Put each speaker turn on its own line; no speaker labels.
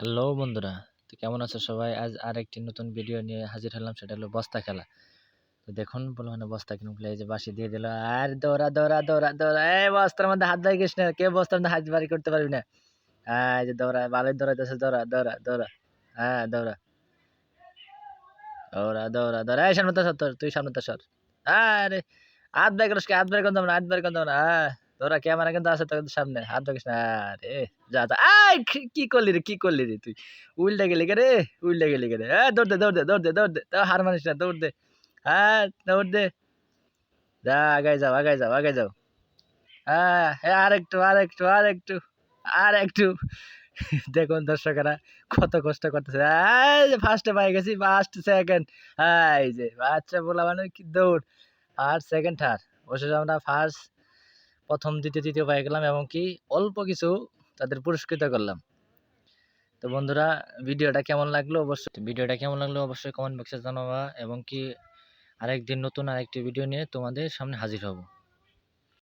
Hello বন্ধুরা, তো কেমন আছো সবাই? আজ আরেকটি নতুন ভিডিও নিয়ে হাজির হলাম, সেটা হলো বস্তা খেলা। তো দেখুন বলো মানে বস্তা কিনুন এই যে বাসি দিয়ে দিল। আর দৌড়া দৌড়া দৌড়া দৌড়া, এই বস্তার মধ্যে হাত লাগিস না কে বস্তার মধ্যে হাত বাড়ি করতে পারবি না? হ্যাঁ যে দৌড়া ভালোই দৌড়াইতেছে, দৌড়া দৌড়া দৌড়া হ্যাঁ দৌড়া। দৌড়া দৌড়া দৌড়া, এই সামনে তো সর তুই সামনে তো সর। আরে, হাত বের করিস? হাত বের করতাম না, হাত বের করতাম না হ্যাঁ তোরা ক্যামেরা কিন্তু আছে তোর সামনে। হাত রাখিস না, আরে, যা যা আই কি- করলি রে, কি করলি রে তুই? উল্টে গেলি কে রে? উল্টে গেলি রে? হ্যাঁ দৌড় দে দৌড় দে দৌড় দে দৌড় দে। তাও হার মানিস না, দৌড় দে। হ্যাঁ দৌড় দে। যা আগাই যাও আগাই যাও আগাই যাও। হ্যাঁ হ্যাঁ আর একটু আর একটু আর একটু আর একটু দেখুন দর্শকেরা কত কষ্ট করতেছে। এই যে ফার্স্টে পাই গেছি ফার্স্ট সেকেন্ড হ্যাঁ এই যে, বাচ্চা, বলা মানে কি দৌড়। ফার্স্ট সেকেন্ড থার্ড অবশেষে আমরা ফার্স্ট প্রথম, দ্বিতীয়, তৃতীয় পায়ে গেলাম এবং কি অল্প কিছু তাদের পুরস্কৃত করলাম। তো বন্ধুরা, ভিডিওটা কেমন লাগল অবশ্যই ভিডিওটা কেমন লাগল অবশ্যই কমেন্ট বক্সে জানাবা এবং কি আরেকদিন নতুন আরেকটি ভিডিও নিয়ে তোমাদের সামনে হাজির হব।